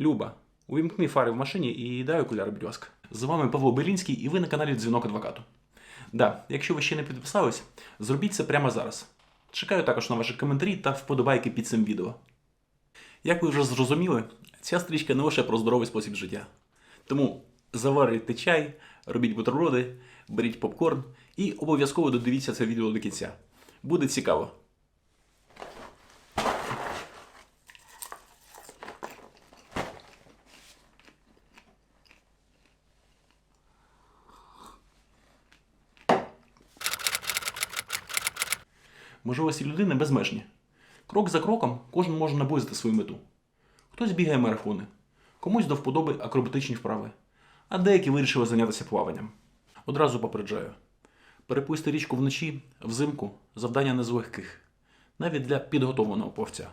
Люба, увімкни фари в машині і дай окуляри, будь ласка. З вами Павло Белінський і ви на каналі Дзвінок Адвокату. Да, якщо ви ще не підписались, зробіть це прямо зараз. Чекаю також на ваші коментарі та вподобайки під цим відео. Як ви вже зрозуміли, ця стрічка не лише про здоровий спосіб життя. Тому заварюйте чай, робіть бутерброди, беріть попкорн і обов'язково додивіться це відео до кінця. Буде цікаво. Можливості людини безмежні. Крок за кроком кожен може наблизити свою мету. Хтось бігає марафони, комусь до вподоби акробатичні вправи, а деякі вирішили зайнятися плаванням. Одразу попереджаю: переплисти річку вночі, взимку завдання не з легких, навіть для підготовленого плавця.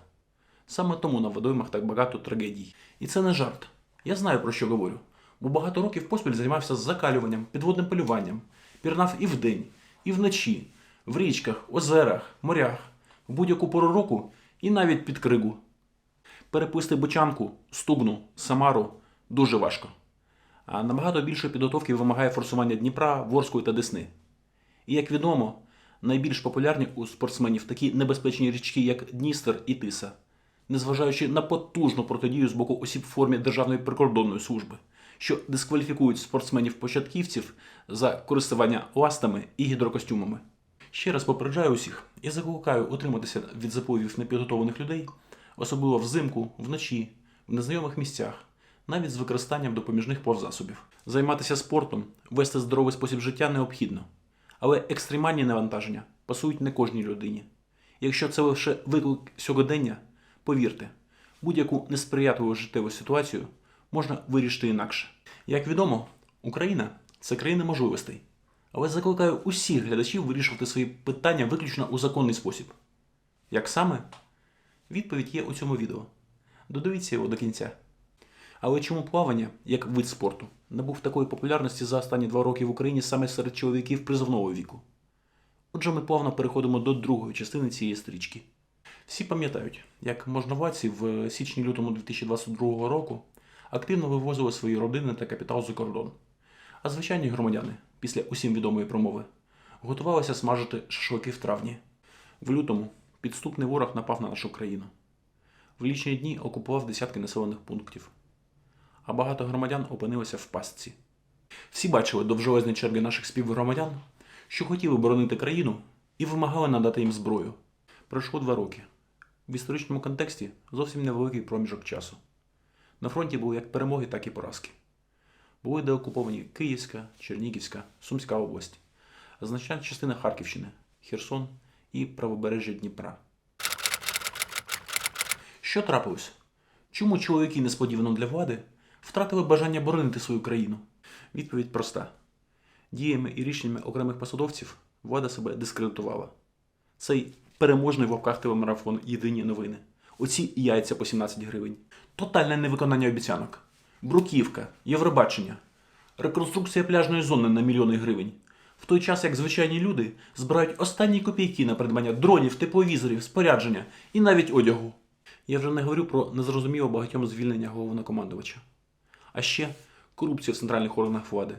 Саме тому на водоймах так багато трагедій. І це не жарт. Я знаю про що говорю, бо багато років поспіль займався закалюванням, підводним полюванням, пірнав і вдень, і вночі, в річках, озерах, морях, в будь-яку пору року і навіть під кригу. Переплисти бочанку, стугну, самару дуже важко. А набагато більше підготовки вимагає форсування Дніпра, Ворської та Десни. І як відомо, найбільш популярні у спортсменів такі небезпечні річки, як Дністер і Тиса, незважаючи на потужну протидію з боку осіб в формі Державної прикордонної служби, що дискваліфікують спортсменів-початківців за користування ластами і гідрокостюмами. Ще раз попереджаю усіх і закликаю утриматися від запливів непідготовлених людей, особливо взимку, вночі, в незнайомих місцях, навіть з використанням допоміжних плавзасобів. Займатися спортом, вести здоровий спосіб життя необхідно, але екстремальні навантаження пасують не кожній людині. Якщо це лише виклик сьогодення, повірте, будь-яку несприятливу життєву ситуацію можна вирішити інакше. Як відомо, Україна це країна можливостей. Але закликаю усіх глядачів вирішувати свої питання виключно у законний спосіб. Як саме? Відповідь є у цьому відео. Додивіться його до кінця. Але чому плавання, як вид спорту, набув такої популярності за останні два роки в Україні саме серед чоловіків призовного віку? Отже, ми плавно переходимо до другої частини цієї стрічки. Всі пам'ятають, як можновладці в січні-лютому 2022 року активно вивозили свої родини та капітал за кордон. А звичайні громадяни, після усім відомої промови, готувалися смажити шашлики в травні. В лютому підступний ворог напав на нашу країну. В лічні дні окупував десятки населених пунктів. А багато громадян опинилися в пастці. Всі бачили довжелезні черги наших співгромадян, що хотіли боронити країну і вимагали надати їм зброю. Пройшло два роки. В історичному контексті зовсім невеликий проміжок часу. На фронті були як перемоги, так і поразки. Були деокуповані Київська, Чернігівська, Сумська область, а значна частина Харківщини, Херсон і правобережжя Дніпра. Що трапилось? Чому чоловіки несподівано для влади втратили бажання боронити свою країну? Відповідь проста: діями і рішеннями окремих посадовців влада себе дискредитувала. Цей переможний в лапках телемарафон Єдині новини. Оці яйця по 17 гривень. Тотальне невиконання обіцянок. Бруківка, Євробачення, реконструкція пляжної зони на мільйони гривень. В той час, як звичайні люди збирають останні копійки на придбання дронів, тепловізорів, спорядження і навіть одягу. Я вже не говорю про незрозуміло багатьом звільнення головнокомандувача. А ще корупція в центральних органах влади,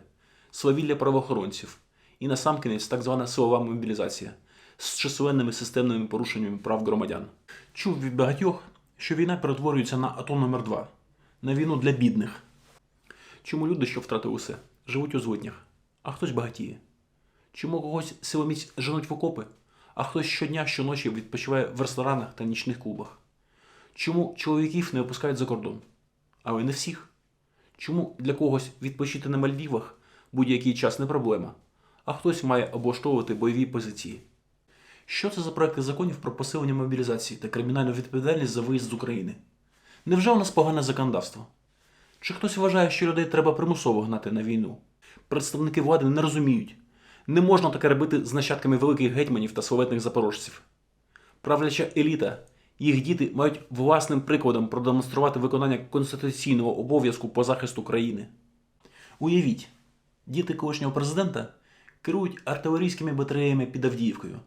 свавілля правоохоронців і насамкінець так звана силова мобілізація з численними системними порушеннями прав громадян. Чув від багатьох, що війна перетворюється на атом номер 2 на війну для бідних. Чому люди, що втратили усе, живуть у злиднях, а хтось багатіє? Чому когось силоміць женуть в окопи, а хтось щодня, щоночі відпочиває в ресторанах та нічних клубах? Чому чоловіків не опускають за кордон? Але не всіх. Чому для когось відпочити на Мальдівах будь-який час не проблема, а хтось має облаштовувати бойові позиції? Що це за проекти законів про посилення мобілізації та кримінальну відповідальність за виїзд з України? Невже у нас погане законодавство? Чи хтось вважає, що людей треба примусово гнати на війну? Представники влади не розуміють. Не можна таке робити з нащадками великих гетьманів та славетних запорожців. Правляча еліта, їх діти мають власним прикладом продемонструвати виконання конституційного обов'язку по захисту країни. Уявіть, діти колишнього президента керують артилерійськими батареями під Авдіївкою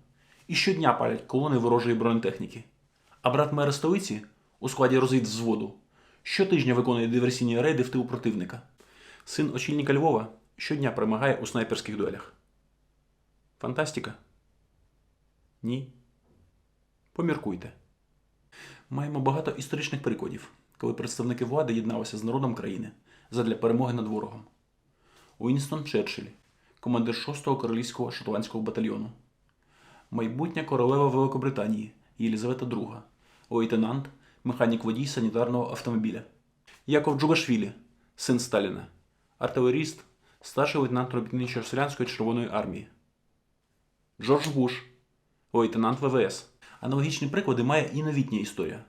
і щодня палять колони ворожої бронетехніки. А брат мера столиці у складі розвідвзводу Щотижня виконує диверсійні рейди в тил противника. Син очільника Львова щодня перемагає у снайперських дуелях. Фантастика? Ні. Поміркуйте. Маємо багато історичних прикладів, коли представники влади єдналися з народом країни задля перемоги над ворогом. Уінстон Черчилль, командир 6-го королівського шотландського батальйону, майбутня королева Великобританії Єлізавета II, лейтенант, механік водій санітарного автомобіля, Яков Джугашвілі, син Сталіна, артилеріст, старший лейтенант робітничо-селянської Червоної армії, Джордж Буш, лейтенант ВВС. Аналогічні приклади має і новітня історія.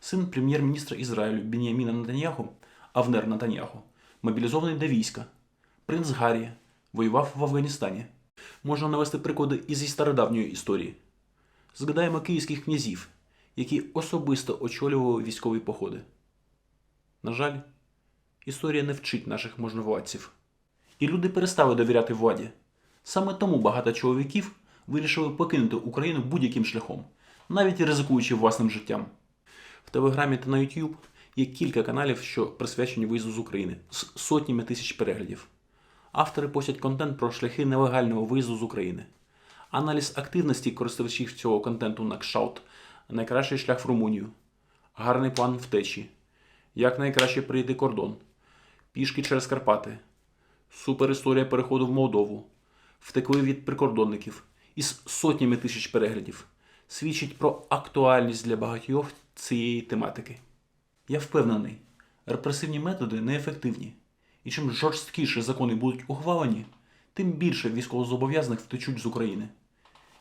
Син прем'єр-міністра Ізраїлю Беніаміна Натаньяху, Авнер Натаньяху, мобілізований до війська. Принц Гаррі воював в Афганістані. Можна навести приклади і стародавньої історії. Згадаємо київських князів, які особисто очолювали військові походи. На жаль, історія не вчить наших можновладців. І люди перестали довіряти владі. Саме тому багато чоловіків вирішили покинути Україну будь-яким шляхом, навіть ризикуючи власним життям. В Телеграмі та на YouTube є кілька каналів, що присвячені виїзду з України з сотнями тисяч переглядів. Автори постять контент про шляхи нелегального виїзду з України. Аналіз активності користувачів цього контенту на кшалт, найкращий шлях в Румунію, гарний план втечі, як найкраще прийти кордон, пішки через Карпати, суперісторія переходу в Молдову, втекли від прикордонників із сотнями тисяч переглядів, свідчить про актуальність для багатьох цієї тематики. Я впевнений, репресивні методи неефективні, і чим жорсткіше закони будуть ухвалені, тим більше військовозобов'язаних втечуть з України.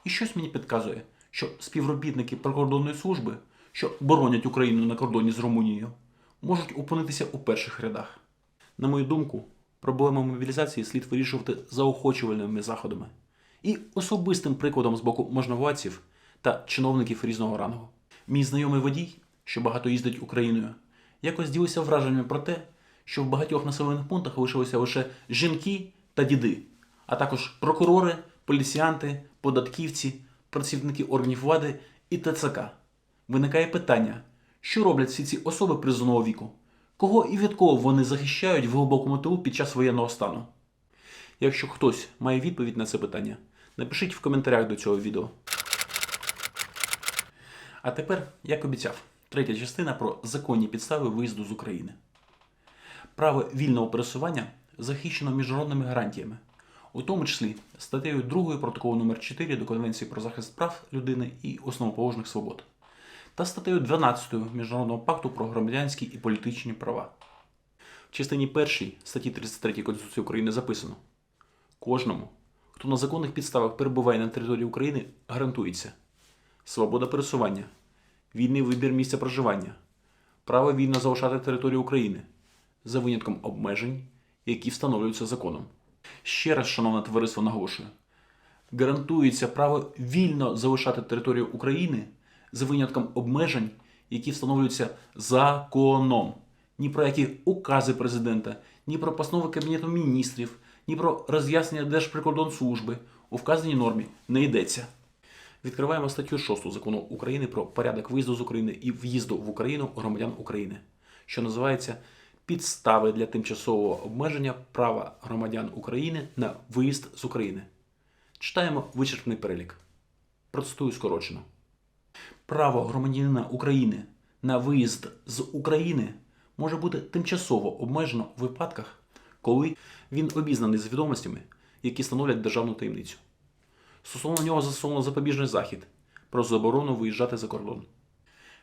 І щось мені підказує, що співробітники прикордонної служби, що боронять Україну на кордоні з Румунією, можуть опинитися у перших рядах. На мою думку, проблему мобілізації слід вирішувати заохочувальними заходами і особистим прикладом з боку можновладців та чиновників різного рангу. Мій знайомий водій, що багато їздить Україною, якось ділився враженнями про те, що в багатьох населених пунктах лишилися лише жінки та діди, а також прокурори, поліціянти, податківці, працівники органів влади і ТЦК. Виникає питання, що роблять всі ці особи призовного віку? Кого і від кого вони захищають в глибокому тилу під час воєнного стану? Якщо хтось має відповідь на це питання, напишіть в коментарях до цього відео. А тепер, як обіцяв, третя частина про законні підстави виїзду з України. Право вільного пересування захищено міжнародними гарантіями, у тому числі статтею 2 протоколу номер 4 до Конвенції про захист прав людини і основоположних свобод та статтею 12 Міжнародного пакту про громадянські і політичні права. В частині 1 статті 33 Конституції України записано: кожному, хто на законних підставах перебуває на території України, гарантується свобода пересування, вільний вибір місця проживання, право вільно залишати територію України за винятком обмежень, які встановлюються законом. Ще раз, шановне товариство, наголошую, гарантується право вільно залишати територію України за винятком обмежень, які встановлюються законом. Ні про які укази президента, ні про постанови Кабінету міністрів, ні про роз'яснення Держприкордонслужби у вказаній нормі не йдеться. Відкриваємо статтю 6 закону України про порядок виїзду з України і в'їзду в Україну громадян України, що називається Підстави для тимчасового обмеження права громадян України на виїзд з України. Читаємо вичерпний перелік. Процитую скорочено. Право громадянина України на виїзд з України може бути тимчасово обмежено в випадках, коли він обізнаний з відомостями, які становлять державну таємницю. Стосовно нього застосовано запобіжний захід про заборону виїжджати за кордон.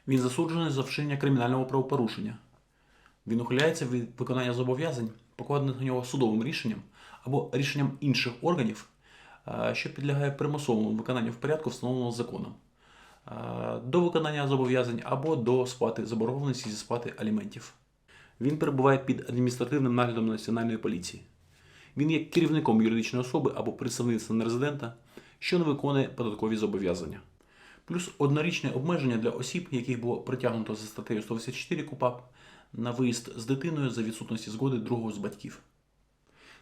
Він засуджений за вчинення кримінального правопорушення. Він ухиляється від виконання зобов'язань, покладених на нього судовим рішенням або рішенням інших органів, е, що підлягає примусовому виконанню в порядку, встановленого законом, е, до виконання зобов'язань або до сплати заборгованості зі сплати аліментів. Він перебуває під адміністративним наглядом Національної поліції. Він є керівником юридичної особи або представництва нерезидента, що не виконує податкові зобов'язання. Плюс однорічне обмеження для осіб, яких було притягнуто за статтею 184 КУПАП на виїзд з дитиною за відсутності згоди другого з батьків.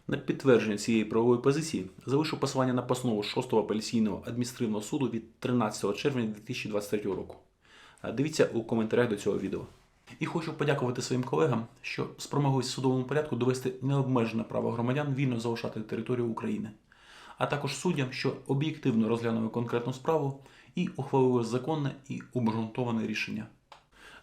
На підтвердження цієї правової позиції залишу посилання на постанову 6-го апеляційного адміністративного суду від 13 червня 2023 року. Дивіться у коментарях до цього відео. І хочу подякувати своїм колегам, що спромоглись в судовому порядку довести необмежене право громадян вільно залишати територію України, а також суддям, що об'єктивно розглянули конкретну справу і ухвалили законне і обґрунтоване рішення.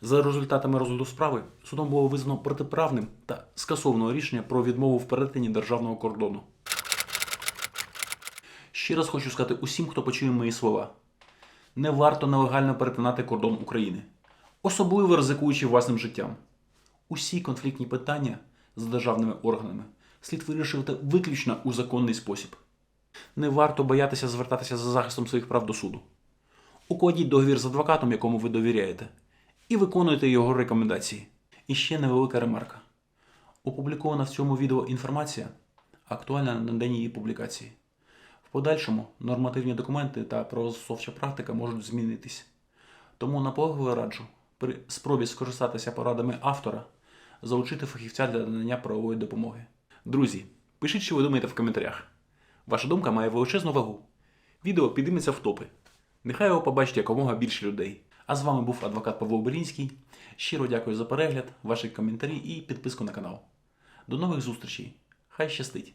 За результатами розгляду справи судом було визнано протиправним та скасовано рішення про відмову в перетині державного кордону. Ще раз хочу сказати усім, хто почує мої слова: не варто нелегально перетинати кордон України, особливо ризикуючи власним життям. Усі конфліктні питання з державними органами слід вирішувати виключно у законний спосіб. Не варто боятися звертатися за захистом своїх прав до суду. Укладіть договір з адвокатом, якому ви довіряєте, і виконуйте його рекомендації. І ще невелика ремарка. Опублікована в цьому відео інформація актуальна на день її публікації. В подальшому нормативні документи та правозастосовча практика можуть змінитись. Тому наполегливо раджу при спробі скористатися порадами автора залучити фахівця для надання правової допомоги. Друзі, пишіть, що ви думаєте в коментарях. Ваша думка має величезну вагу. Відео підійметься в топи. Нехай його побачить якомога більше людей. А з вами був адвокат Павло Белінський. Щиро дякую за перегляд, ваші коментарі і підписку на канал. До нових зустрічей. Хай щастить!